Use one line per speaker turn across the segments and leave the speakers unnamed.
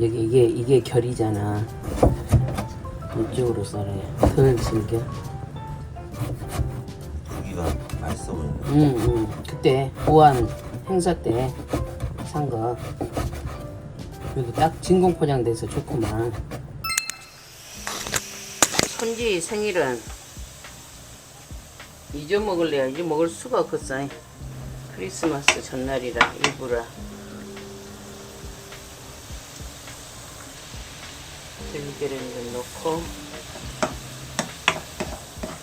여기 이게 이게 결이잖아. 이쪽으로 썰어요. 덜 질겨.
고기가 맛있어 보이네.
응, 응. 그때 보안 행사 때 산 거. 여기 딱 진공 포장돼서 좋구만. 손지 생일은 잊어먹을래야 이제 먹을 수가 없겠어. 크리스마스 전날이라 일부라. 들기름 좀 넣고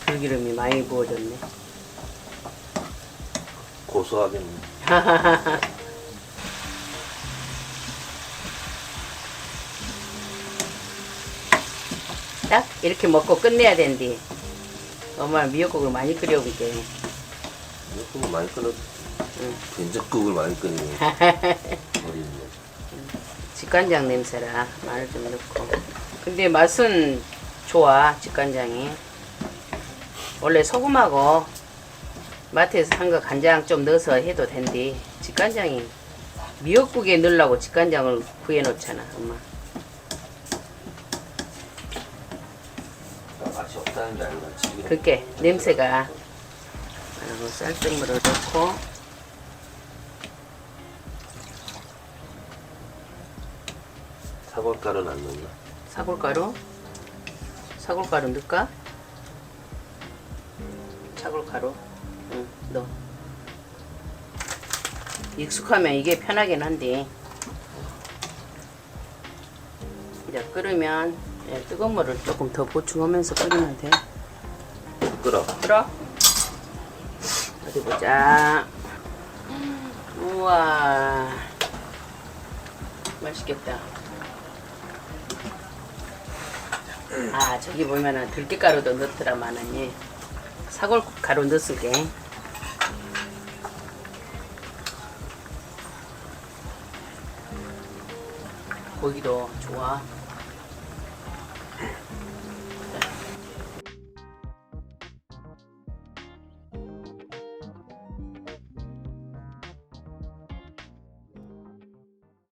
들기름이 많이 부어졌네.
고소하겠네.
딱 이렇게 먹고 끝내야 된디. 엄마 미역국을 많이 끓여볼게.
미역국을 많이 끓여.
응.
된장국을 많이 끓이네. 어린이.
직간장 냄새라 마늘 좀 넣고. 근데 맛은 좋아 직간장이. 원래 소금하고 마트에서 산 거 간장 좀 넣어서 해도 된디. 직간장이 미역국에 넣으려고 직간장을 구해 놓잖아 엄마.
맛이 없다는 게 아니라 지금
그렇게 냄새가 그리고 쌀뜨물을 넣고
사골가루는 안 넣나?
사골가루? 사골가루 넣을까? 사골가루? 응 넣어. 익숙하면 이게 편하긴 한데. 이제 끓으면 예, 뜨거운 물을 조금 더 보충하면서 끓이면 돼.
끓어.
들어? 어디 보자. 우와. 맛있겠다 아 저기 보면은 들깨가루도 넣더라마는 예. 사골 가루 넣었을게 고기도 좋아